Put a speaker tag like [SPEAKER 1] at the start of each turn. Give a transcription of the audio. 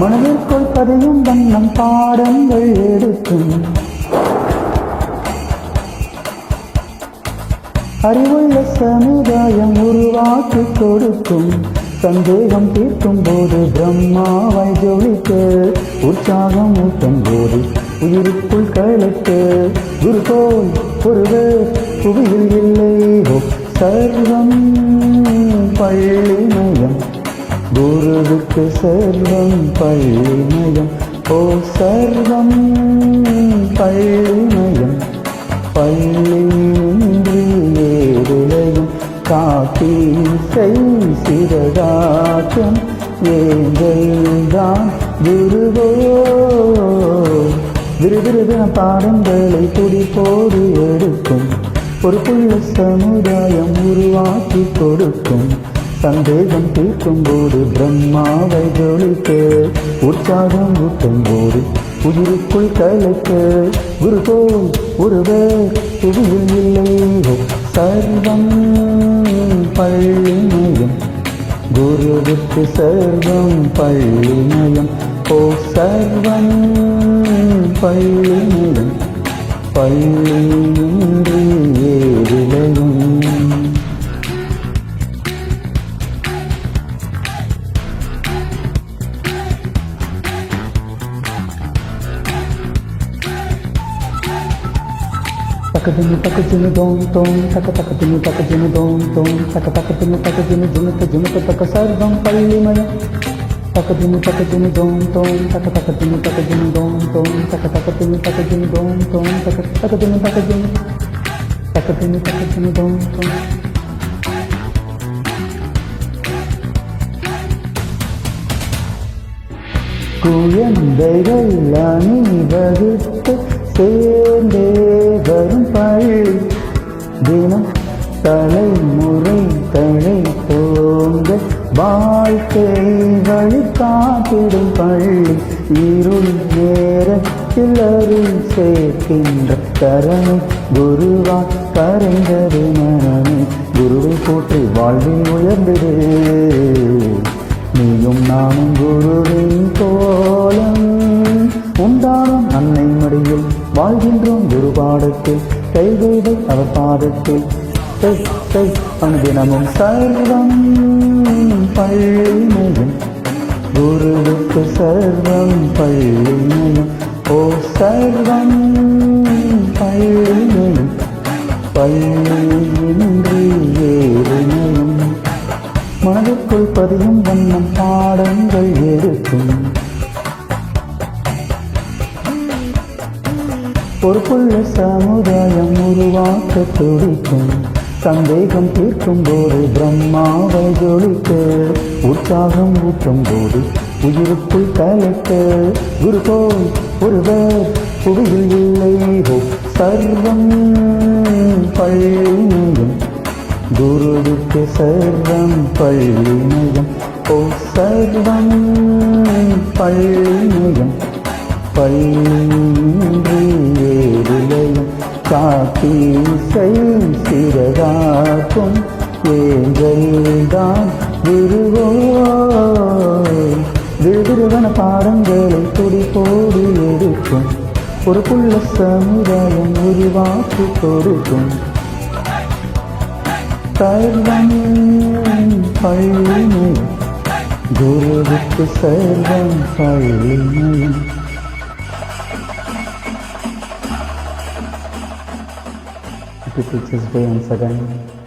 [SPEAKER 1] மனதிற்குள் பதியும் வண்ணம் பாடங்கள் எடுக்கும். அறிவுள்ள சமுதாயம் உருவாக்கி கொடுக்கும். சந்தேகம் தீர்க்கும் போது பிரம்மாவை ஜொலிக்க உற்சாகம் ஊட்டும் போது உயிருக்குள் கலக்க குருகோல் ஒருவர் புவியில் இல்லை ஓ, சர்வம் பள்ளிமயம் குருவுக்கு சர்வம் பள்ளிமயம். ஓ சர்வம் பள்ளிமயம். பள்ளியின்றி ஏதுலையும் காட்டி செய் சிறகாற்றும் ஏங்கள்தான் குருவோ விறுவிறுவென பாடங்களை துடிப்போடு எடுக்கும். ஒரு புள்ள சமுதாயம் உருவாக்கி கொடுக்கும். சந்தேகம் தீர்க்கும் போது பிரம்மாவை ஜொலிக்க உற்சாகம் ஊட்டும் போது உயிருக்குள் கலக்க குருகோல் ஒருவர் புவியில் இல்லை சர்வம் பள்ளிமயம். குருவுக்கு சர்வம் பள்ளிமயம். ஓ சர்வம் பள்ளிமயம். பள்ளியின்றி ஏதிலையும் Takadimi takadimi dom dom taka takadimi takadimi dom dom taka takadimi takadimi jumita jumita taka sarvam pallimaya takadimi takadimi dom dom taka takadimi takadimi dom dom taka takadimi takadimi dom dom taka takadimi takadimi takadimi takadimi dom dom குழந்தைகள் அணிவகுத்து சேர்ந்தே சேர்க்கின்ற கரணை குருவா கரைந்தது மனமே குருவை போற்றி வாழ்வில் உயர்ந்தது நீயும் நானும் குருவின் கோலம் உண்டானும் அன்னை மடியில் வாழ்கின்றோம் குரு பாடத்தில் கைகைதை அவர் பாதத்தில் கை அனுதினமும் சர்வம். பள்ளிமயம் குருவுக்கு சர்வம். பள்ளிமயம் ஓ சர்வம் பள்ளிமயம் பள்ளியின்றி ஏறுமயம் மனதுக்குள் பதியும் வண்ணம் பாடங்கள் இருக்கும் பொறுப்புள்ள சமுதாயம் உருவாக்க துடிக்கும் சந்தேகம் தீர்க்கும் போது பிரம்மாவை ஜொலிக்க உற்சாகம் ஊற்றும் போது உயிருக்குள் கலக்க குரு போல் ஒருவர். புவியில் இல்லை ஹோ சர்வம் பள்ளியும் குருவுக்கு சர்வம் பள்ளிமயம். ஓ சர்வம் பள்ளிமயம். பள்ளியும் காத்தி காட்டி செய் சிறகாக்கும். ஏங்கள்தான் குருவோ விழுவிருவன பாடங்களை துடிப்போடு எடுக்கும். ஒரு புள்ள சமுதாயம் உருவாக்கி கொடுக்கும். சர்வம் பள்ளிமயம் குருவுக்கு சர்வம் பள்ளிமயம் Happy Teachers way once again.